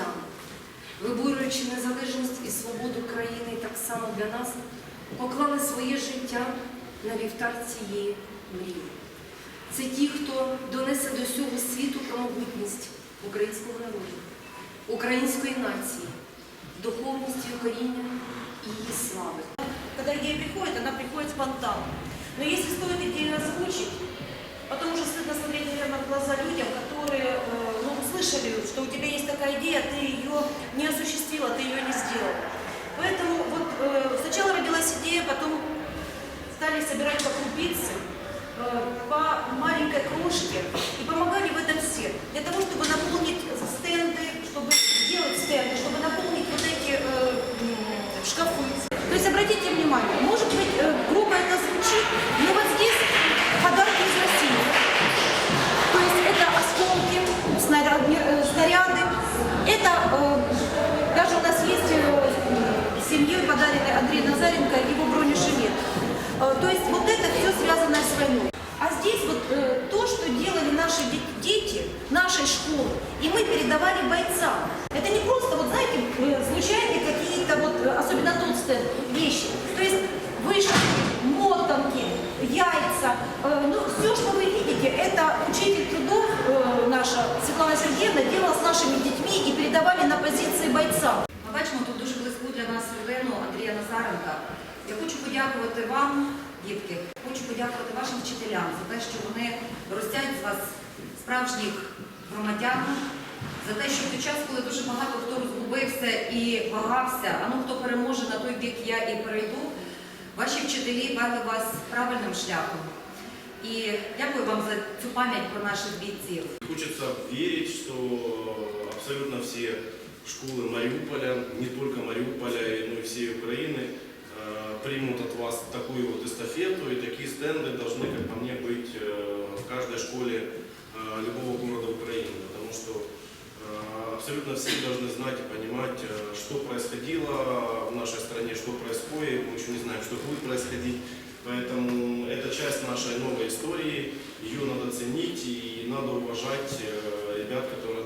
життям, виборюючи незалежність і свободу країни, так само для нас, поклали своє життя на вівтар цієї мрії. Це ті, хто донесе до всього світу про могутність українського народу, української нації, духовності і коріння і її слави. Когда идея приходит, она приходит спонтанно. Но если стоит идею озвучить, собирать по крупице, э, по маленькой крошке, и помогали в этом все. Для того, чтобы наполнить стенды, чтобы сделать стенды, чтобы наполнить вот эти э, шкафы. То есть обратите внимание, может быть, э, грубо это звучит, но вот здесь подарки из России. То есть это осколки, снаряд- э, снаряды. Это э, даже у нас есть э, семьей подаренный Андрей Назаренко его бронежилет. Э, То есть вот это все связанное с войной. А здесь вот э, то, что делали наши де- дети нашей школы, и мы передавали бойцам. Это не просто, вот знаете, э, случайные какие-то вот, э, особенно стенд, вещи. То есть вышивки, мотанки, яйца, э, ну все, что вы видите, это учитель трудов э, наша Светлана Сергеевна делала с нашими детьми и передавали на позиции бойцам. подякувати вам, дітки, хочу подякувати вашим вчителям за те, що вони ростять з вас справжніх громадян, за те, що в той час, коли дуже багато хто розгубився і вагався, а ну хто переможе на той бік я і перейду, ваші вчителі вели вас правильним шляхом. І дякую вам за цю пам'ять про наших бійців. Хочется верить, что абсолютно все школы Мариуполя, не только Мариуполя, но и всей Украины, э, примут от вас такую вот эстафету, и такие стенды должны, как по мне, быть э, в каждой школе э, любого города Украины, потому что э, абсолютно все должны знать и понимать, э, что происходило в нашей стране, что происходит, мы еще не знаем, что будет происходить, Поэтому это часть нашей новой истории, ее надо ценить и надо уважать э, ребят, которые